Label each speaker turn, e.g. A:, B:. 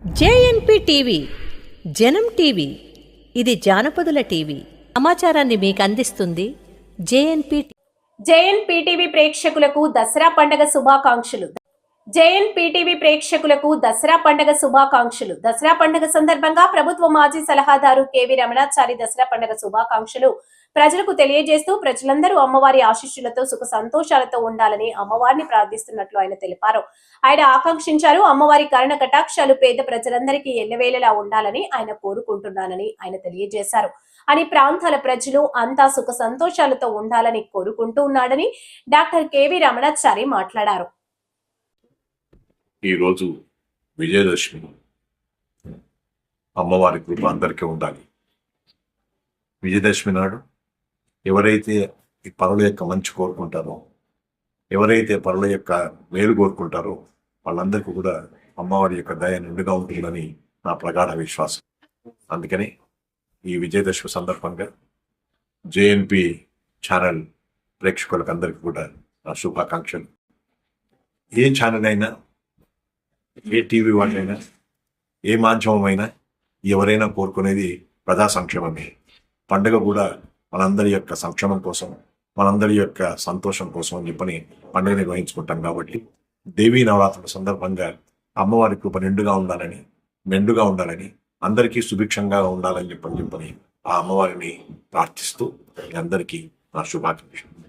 A: JNP TV జనం TV ఇది జానపదుల TV. సమాచారాన్ని మీకు అందిస్తుంది జేఎన్పి
B: జేఎన్పి టీవీ ప్రేక్షకులకు దసరా పండగ శుభాకాంక్షలు. జేఎన్ పీటీవీ ప్రేక్షకులకు దసరా పండగ శుభాకాంక్షలు. దసరా పండగ సందర్భంగా ప్రభుత్వ మాజీ సలహాదారు కేవీ రమణాచారి దసరా పండగ శుభాకాంక్షలు. ప్రజలకు తెలియజేస్తూ ప్రజలందరూ అమ్మవారి ఆశీస్సులతో సుఖ సంతోషాలతో ఉండాలని అమ్మవారిని ప్రార్థిస్తున్నట్లు ఆయన తెలిపారు. ఆయన ఆకాంక్షించారు అమ్మవారి కరణ కటాక్షాలు పేద ప్రజలందరికీ ఎల్లవేళలా ఉండాలని ఆయన కోరుకుంటున్నానని ఆయన తెలియజేశారు. అని ప్రాంతాల ప్రజలు అంతా సుఖ సంతోషాలతో ఉండాలని కోరుకుంటూ ఉన్నాడని డాక్టర్ కెవి రమణాచారి మాట్లాడారు.
C: ఈరోజు విజయదశమి. అమ్మవారి కృప అందరికీ ఉండాలి. విజయదశమి నాడు ఎవరైతే ఈ పనుల యొక్క మంచి కోరుకుంటారో ఎవరైతే పనుల యొక్క మేలు కోరుకుంటారో వాళ్ళందరికీ కూడా అమ్మవారి యొక్క దయ నిండుగా ఉంటుందని నా ప్రగాఢ విశ్వాసం. అందుకని ఈ విజయదశమి సందర్భంగా జేఎన్పి ఛానల్ ప్రేక్షకులకు అందరికీ కూడా నా శుభాకాంక్షలు. ఏ ఛానల్ అయినా ఏ టీవీ వాళ్ళైనా ఏ మాధ్యమమైనా ఎవరైనా కోరుకునేది ప్రజా సంక్షేమమే. పండుగ కూడా మనందరి యొక్క సంక్షేమం కోసం మనందరి యొక్క సంతోషం కోసం అని చెప్పని పండుగ నిర్వహించుకుంటాం కాబట్టి దేవీ నవరాత్రుల సందర్భంగా అమ్మవారి కృప నిండుగా ఉండాలని మెండుగా ఉండాలని అందరికీ సుభిక్షంగా ఉండాలని చెప్పని చెప్పని ఆ అమ్మవారిని ప్రార్థిస్తూ మీ అందరికీ నా శుభాకాంక్షలు.